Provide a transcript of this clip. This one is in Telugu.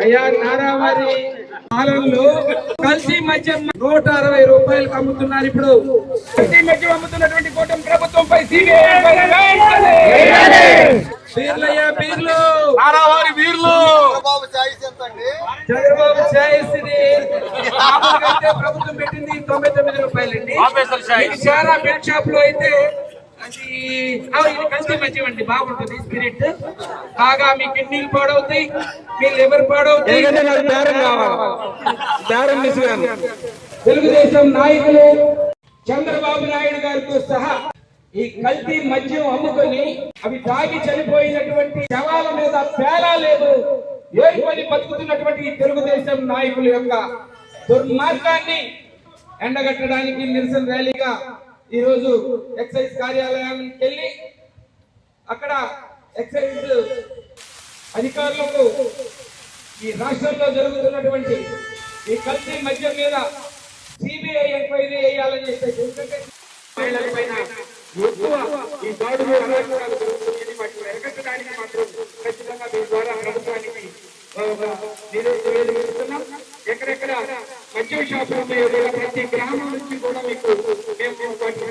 అయ్యా నారావారి పాలనలో కల్తీ మద్యం నూట అరవై రూపాయలకు అమ్ముతున్నారు ఇప్పుడు. కల్తీ మద్యం అమ్ముతున్నటువంటి కూటమి ప్రభుత్వంపై సిబిఐ పీర్లయ్యా పీర్లు. నారావారి ఎంత అండి చంద్రబాబు ఛాయిస్ ఇది. ప్రభుత్వం పెట్టింది తొంభై తొమ్మిది రూపాయలండి. చాలా బెడ్ షాప్లో అయితే అది ఆ, ఇది కల్తీ మద్యం అండి బాగుంటుంది స్పిరిట్ బాగా మీ కిడ్నీలు పాడవుతాయి. తెలుగుదేశం నాయకులు చంద్రబాబు నాయుడు గారితో సహా ఈ కల్తీ మద్యం అమ్ముకొని అవి తాగి చనిపోయినటువంటి శవాల మీద పేలా లేదు. ఏడుకొని బతుకుతున్నటువంటి ఈ తెలుగుదేశం నాయకుల యొక్క దుర్మార్గాన్ని ఎండగట్టడానికి నిరసన ర్యాలీగా ఈ రోజు ఎక్సైజ్ కార్యాలయానికి వెళ్ళి అక్కడ ఎక్సైజ్ అధికారులకు ఈ రాష్ట్రంలో జరుగుతున్నటువంటి ఈ కల్తీ మద్యం మీద సిబిఐ ఎంక్వైరీ వేయాలని చెప్పేసి ఎందుకంటే మహిళల పైన ఎక్కువ ఈ దాడులు అరాచకాలు జరుగుతున్నాయని వాటిని అరికట్టడానికి మాత్రం ఖచ్చితంగా మీ ద్వారా ప్రభుత్వానికి ఆ, నివేదిక నివేదిస్తున్నాం ఎక్కడెక్కడ మద్యం షాపులు ఉన్నాయో కూడా ప్రతి గ్రామం నుంచి కూడా మీకు మేము మేము వాటిని